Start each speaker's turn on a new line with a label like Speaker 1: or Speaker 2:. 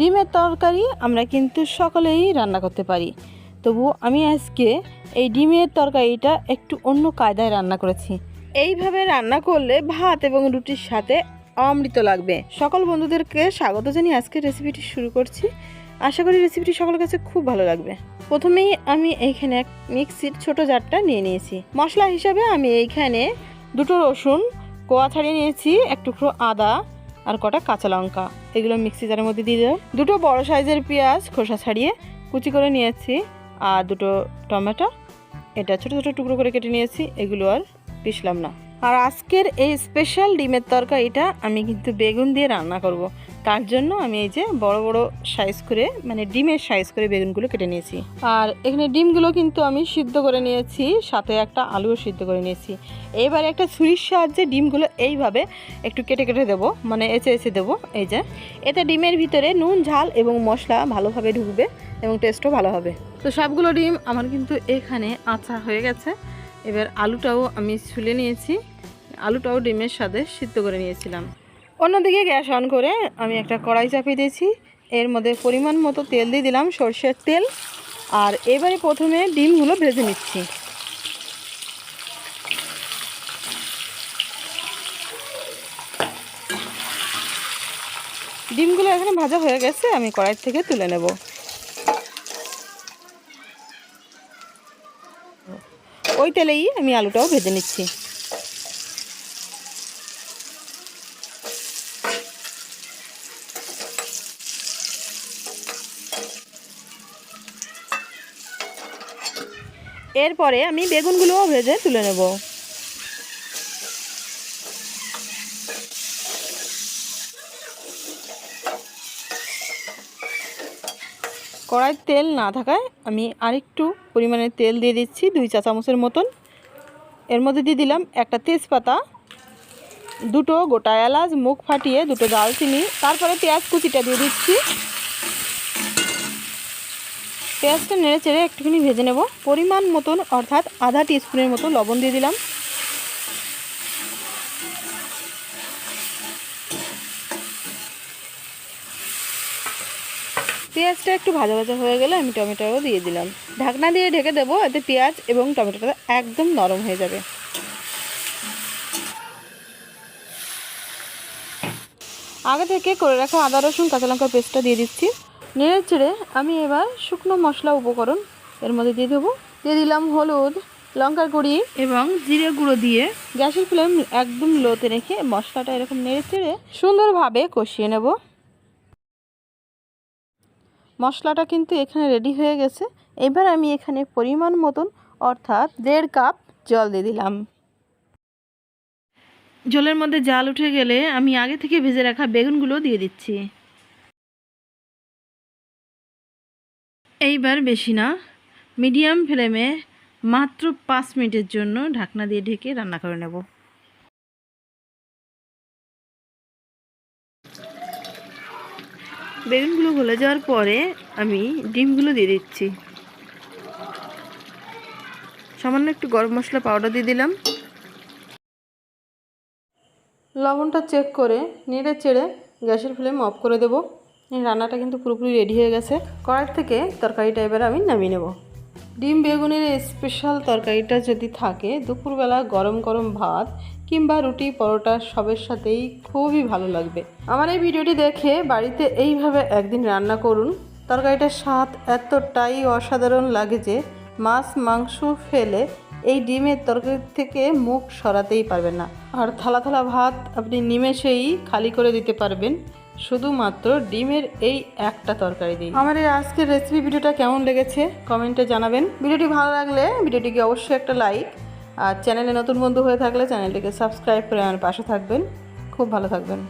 Speaker 1: ডিমের তরকারি আমরা কিন্তু সকলেই রান্না করতে পারি। তবু আমি আজকে এই ডিমের তরকারিটা একটু অন্য কায়দায় রান্না করেছি। এইভাবে রান্না করলে ভাত এবং রুটির সাথে অমৃত লাগবে। সকল বন্ধুদেরকে স্বাগত জানিয়ে আজকে রেসিপিটি শুরু করছি। আশা করি রেসিপিটি সকলের কাছে খুব ভালো লাগবে। প্রথমেই আমি এইখানে এক মিক্সির ছোট জারটা নিয়ে নিয়েছি। মশলা হিসাবে আমি এইখানে দুটো রসুন, কোয়া ছাড়িয়ে নিয়েছি, এক টুকরো আদা আর কটা কাঁচা লঙ্কা। এগুলো মিক্সি জারের মধ্যে দিয়ে দিলাম। দুটো বড় সাইজের পেঁয়াজ খোসা ছাড়িয়ে কুচি করে নিয়েছি। আর দুটো টমেটো। এটা ছোটো ছোটো টুকরো করে কেটে নিয়েছি। এগুলো আর পিষলাম না। আর আজকের এই স্পেশাল ডিমের তরকারিটা আমি কিন্তু বেগুন দিয়ে রান্না করব। তার জন্য? আমি এই যে বড় বড় সাইজ করে মানে ডিমের সাইজ করে বেগুনগুলো কেটে নিয়েছি। আর এখানে ডিমগুলো কিন্তু আমি সিদ্ধ করে নিয়েছি, সাথে একটা আলুও সিদ্ধ করে নিয়েছি। এবার একটা ছুরির সাহায্যে ডিমগুলো এইভাবে একটু কেটে কেটে দেবো মানে এঁচে এঁচে দেবো, এই যে। এতে ডিমের ভিতরে নুন, ঝাল এবং মশলা ভালোভাবে ঢুকবে এবং টেস্টও ভালো হবে। তো সবগুলো ডিম আমার কিন্তু এখানে আচা হয়ে গেছে। এবার আলুটাও আমি ছুলে নিয়েছি। আলুটাও ডিমের সাথে সিদ্ধ করে নিয়েছিলাম। অন্যদিকে গ্যাস অন করে আমি একটা কড়াই চাপিয়ে দিয়েছি। এর মধ্যে পরিমাণ মতো তেল দিয়ে দিলাম, সর্ষের তেল। আর এবারে প্রথমে ডিমগুলো ভেজে নিচ্ছি। ডিমগুলো এখানে ভাজা হয়ে গেছে, আমি কড়াই থেকে তুলে নেব। ওই তেলেই আমি আলুটাও ভেজে নিচ্ছি। এরপরে আমি বেগুনগুলোও ভেজে তুলে নেব। কড়াই তেল না থাকায় আমি আরেকটু পরিমাণে তেল দিয়ে দিচ্ছি, দুই চা চামচের মতন। এর মধ্যে দিয়ে দিলাম একটা তেজপাতা, দুটো গোটা এলাচ, মুখ ফাটিয়ে দুটো দালচিনি তারপরে পেঁয়াজ কুচিটা দিয়ে দিচ্ছি। পেঁয়াজটা নেড়ে চেড়ে একটুখানি ভেজে নেব। পরিমাণ মতন, অর্থাৎ আধা টিস্পুনের মতো লবণ দিয়ে দিলাম। পেঁয়াজটা একটু ভাজা ভাজা হয়ে গেলে আমি টমেটোও দিয়ে দিলাম। ঢাকনা দিয়ে ঢেকে দেবো, এতে পেঁয়াজ এবং টমেটোটা একদম নরম হয়ে যাবে। আগে থেকে করে রাখা আদা, রসুন, কাঁচা লঙ্কার পেস্টটা দিয়ে দিচ্ছি। নেড়ে চেড়ে আমি এবার শুকনো মশলা উপকরণ এর মধ্যে দিয়ে দেবো। দিয়ে দিলাম হলুদ, লঙ্কার গুঁড়ি এবং জিরে গুঁড়ো দিয়ে গ্যাসের ফ্লেম একদম লোতে রেখে মশলাটা এরকম নেড়ে চেড়ে সুন্দরভাবে কষিয়ে নেব। মশলাটা কিন্তু এখানে রেডি হয়ে গেছে। এবার আমি এখানে পরিমাণ মতন অর্থাৎ দেড় কাপ জল দিয়ে দিলাম। জলের মধ্যে জাল উঠে গেলে আমি আগে থেকে ভেজে রাখা বেগুনগুলো দিয়ে দিচ্ছি। এইবার বেশি না, মিডিয়াম ফ্লেমে মাত্র পাঁচ মিনিটের জন্য ঢাকনা দিয়ে ঢেকে রান্না করে নেব। বেগুনগুলো গলে যাওয়ার পরে আমি ডিমগুলো দিয়ে দিচ্ছি। সামান্য একটু গরম মশলা পাউডার দিয়ে দিলাম। লবণটা চেক করে নেড়ে চেড়ে গ্যাসের ফ্লেম অফ করে দেবো। রান্নাটা কিন্তু পুরোপুরি রেডি হয়ে গেছে। কড়াই থেকে তরকারিটা এবার আমি নামিয়ে নেব। ডিম বেগুনের স্পেশাল তরকারিটা যদি থাকে, দুপুরবেলা গরম গরম ভাত কিংবা রুটি পরোটা সবের সাথেই খুবই ভালো লাগবে। আমার এই ভিডিওটি দেখে বাড়িতে এইভাবে একদিন রান্না করুন। তরকারিটার স্বাদ এতটাই অসাধারণ লাগে যে মাছ মাংস ফেলে এই ডিমের তরকারি থেকে মুখ সরাতেই পারবেন না। আর থালা থালা ভাত আপনি নিমেষেই খালি করে দিতে পারবেন। শুধুমাত্র ডিমের এই একটা তরকারি দিই আমার এই আজকের রেসিপি ভিডিওটা কেমন লেগেছে কমেন্টে জানাবেন। ভিডিওটি ভালো লাগলে ভিডিওটিকে অবশ্যই একটা লাইক আর চ্যানেলে নতুন বন্ধু হয়ে থাকলে চ্যানেলটিকে সাবস্ক্রাইব করে আমার পাশে থাকবেন। খুব ভালো থাকবেন।